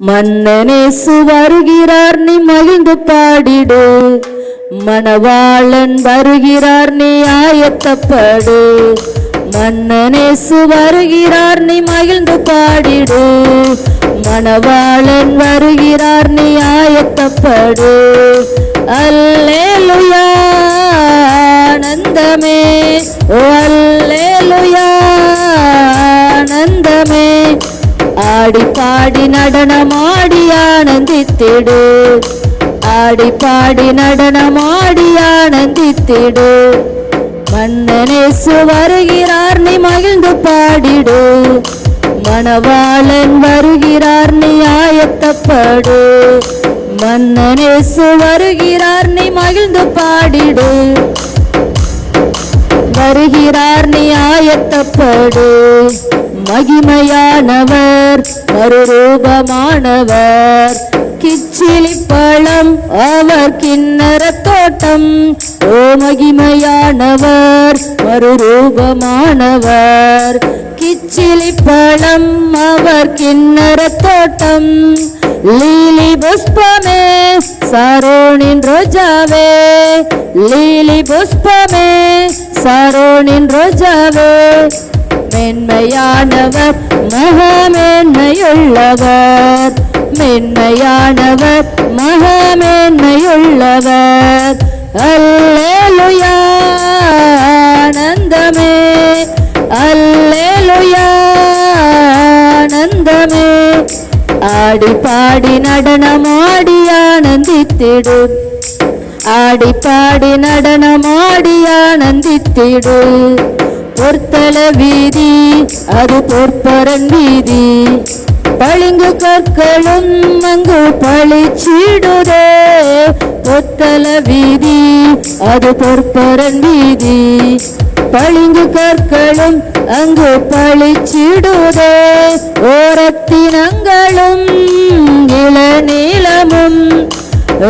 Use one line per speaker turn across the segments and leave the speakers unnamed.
மன்னனேசு வருகிறார் நீ மகிழ்ந்து பாடிடு. மணவாளன் வருகிறார் நீ ஆயத்தப்படு. மன்னனேசு வருகிறார் நீ மகிழ்ந்து பாடிடு. மணவாளன் வருகிறார் ஆடி நடனமாடி ஆனந்தித்திடு. ஆடி பாடி நடனமாடி ஆனந்தித்திடு. மன்னனேசு வருகிறார் நீ மகிழ்ந்து பாடிடு. மணவாளன் வருகிறார் நீ ஆயத்தப்படு. மன்னனேசு வருகிறார் நீ மகிழ்ந்து பாடிடு. வருகிறார் நீ ஆயத்தப்படு. மகிமையானவர் மறுரூபமானவர் கிச்சிலி பழம் அவர் கிண்ணற தோட்டம். ஓ மகிமையானவர் மறுரூபமானவர் கிச்சிலி பழம் அவர் கிண்ணற தோட்டம். லீலி புஷ்பமே சாரோனின் ரோஜாவே. லீலி புஷ்பமே சாரோனின் ரோஜாவே. மென்மையானவர் மகமேன்மையுள்ளவர். மென்மையானவர் மகமேன்மையுள்ளவர். அல்லேலுயா ஆனந்தமே. அல்லேலுயா ஆனந்தமே. ஆடி பாடி நடனமாடி ஆனந்தித்திடு. ஆடி பாடி நடனமாடி ஆனந்தித்திடு. பொற்தல வீதி அது பொற்பரன் வீதி. பளிங்கு கற்களும் அங்கு பழிச்சிடுதே பொத்தல வீதி அது பொற்பரன் வீதி. பளிங்கு கற்களும் அங்கு பழிச்சிடுதே ஓரத்தினங்களும் இளநீளமும்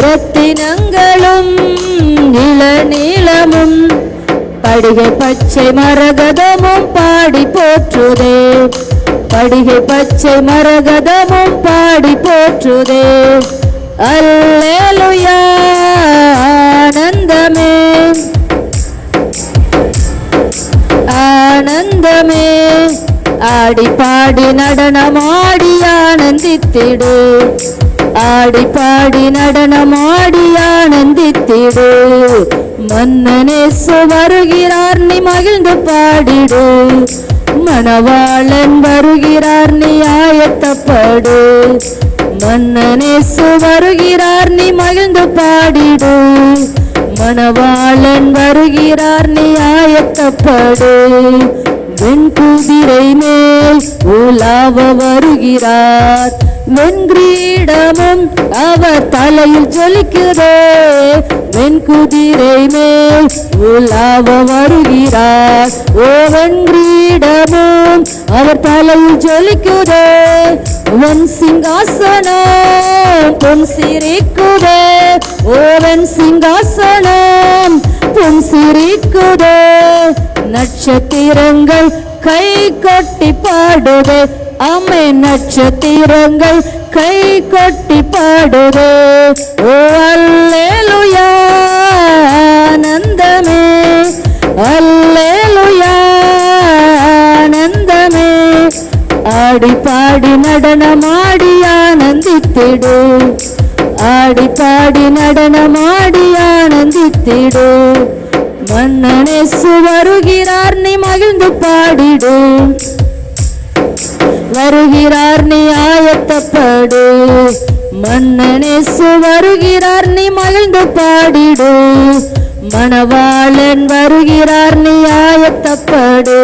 ரத்தினங்களும் இளநீளமும் படிகை பச்சை மரகதமும் பாடி போற்றுதே. படிகை பச்சை மரகதமும் பாடி போற்றுதே. அல்லேலுயா ஆனந்தமே. ஆனந்தமே. ஆடி பாடி நடனமாடி ஆனந்தித்திடு. ஆடி பாடி நடனமாடி ஆனந்தித்திடு. மன்னனேசு வருகிறார் நீ மகிழ்ந்து பாடிடு. மணவாளன் வருகிறார் நீ ஆயத்தப்படு. மன்னனேசு வருகிறார் நீ மகிழ்ந்து பாடிடு. மணவாளன் வருகிறார் நீ ஆயத்தப்படு. வெண்குதிரை மேல் உலாவ வருகிறார். வெண்கிரீடமும் அவர் தலையில் ஜொலிக்குதே. குதிரை மேல் உலாவம் வருகிறார். ஓவன் கிரீடமும் அவர் தலையில் ஜொலிக்குதே. உன் சிங்காசனம் பொன் சிரிக்குதே. ஓவன் சிங்காசனம் பொன் சிரிக்குதே. நட்சத்திரங்கள் கை கொட்டி பாடுதே. அம்மை நட்சத்திரங்கள் கை கொட்டி பாடுதே. ஓ அல்லேலு ஆனந்தித்திடு. ஆடி பாடி நடனமாடி ஆனந்தித்திடு. மன்னனேசு வருகிறார் நீ மகிழ்ந்து பாடிடு. வருகிறார் நீ ஆயத்தப்படு. மன்னனேசு வருகிறார் நீ மகிழ்ந்து பாடிடு. மணவாளன் வருகிறார் நீ ஆயத்தப்படு.